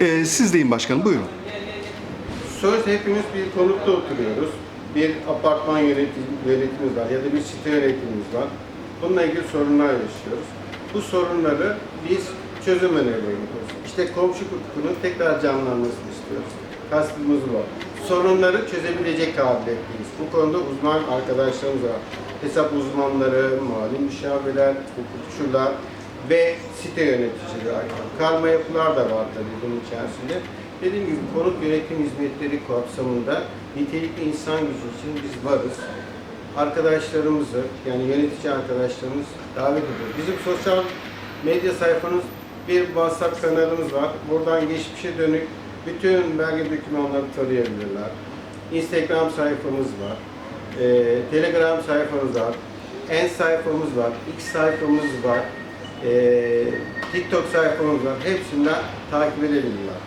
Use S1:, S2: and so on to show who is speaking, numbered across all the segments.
S1: Ee, siz deyin başkanım, buyurun.
S2: Söz hepimiz bir konutta oturuyoruz. Bir apartman yönetim, yönetimimiz var ya da bir site yönetimimiz var. Bununla ilgili sorunlar yaşıyoruz. Bu sorunları biz çözüm önerileri yapıyoruz. İşte komşu hukukunu tekrar canlanmasını istiyoruz. Kastımız bu. Sorunları çözebilecek kabiliyetliyiz. Bu konuda uzman arkadaşlarımız var. Hesap uzmanları, mali müşavirler, hukukçular ve site yöneticileri. Karma yapılar da var tabii bunun içerisinde. Dediğim gibi konut yönetim hizmetleri kapsamında nitelikli insan gücü için biz varız. Arkadaşlarımızı, yani yönetici arkadaşlarımız davet ediyoruz. Bizim sosyal medya sayfamız bir WhatsApp kanalımız var. Buradan geçmişe dönük bütün belge dokümanları tarayabilirler. Instagram sayfamız var. Ee, Telegram sayfamız var. En sayfamız var. X sayfamız var. Ee, TikTok sayfamız var. Hepsinden takip edebilirler.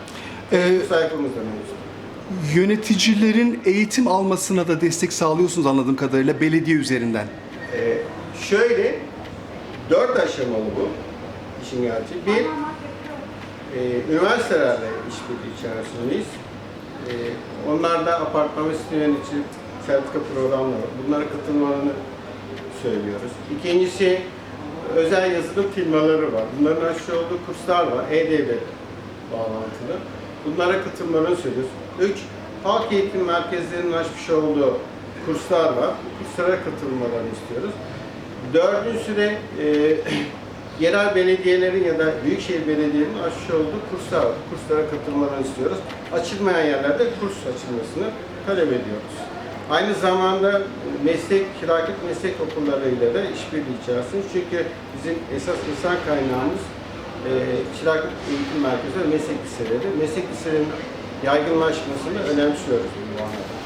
S1: Ee,
S2: Bu sayfamızda mevcut.
S1: yöneticilerin eğitim almasına da destek sağlıyorsunuz anladığım kadarıyla belediye üzerinden.
S2: Ee, şöyle, dört aşamalı bu işin gerçeği. Bir, e, üniversitelerle işbirliği içerisindeyiz. E, onlarda apartman ve site yönetici sertifika programları var. Bunlara katılmalarını söylüyoruz. İkincisi, özel yazılım firmaları var. Bunların açmış olduğu kurslar var. E-Devlet bağlantılı. Bunlara katılmalarını söylüyoruz. Üç, halk eğitim merkezlerinin açmış olduğu kurslar var. Bu kurslara katılmalarını istiyoruz. Dördüncüsü de e, yerel belediyelerin ya da büyükşehir belediyelerinin açmış olduğu kurslar var. Kurslara katılmalarını istiyoruz. Açılmayan yerlerde kurs açılmasını talep ediyoruz. Aynı zamanda meslek, kirakit meslek okullarıyla da işbirliği içerisinde. Çünkü bizim esas insan kaynağımız e, Çıraklık Eğitim Merkezi ve meslek liseleri. Meslek liselerinin yaygınlaşmasını önemsiyoruz bu anlamda.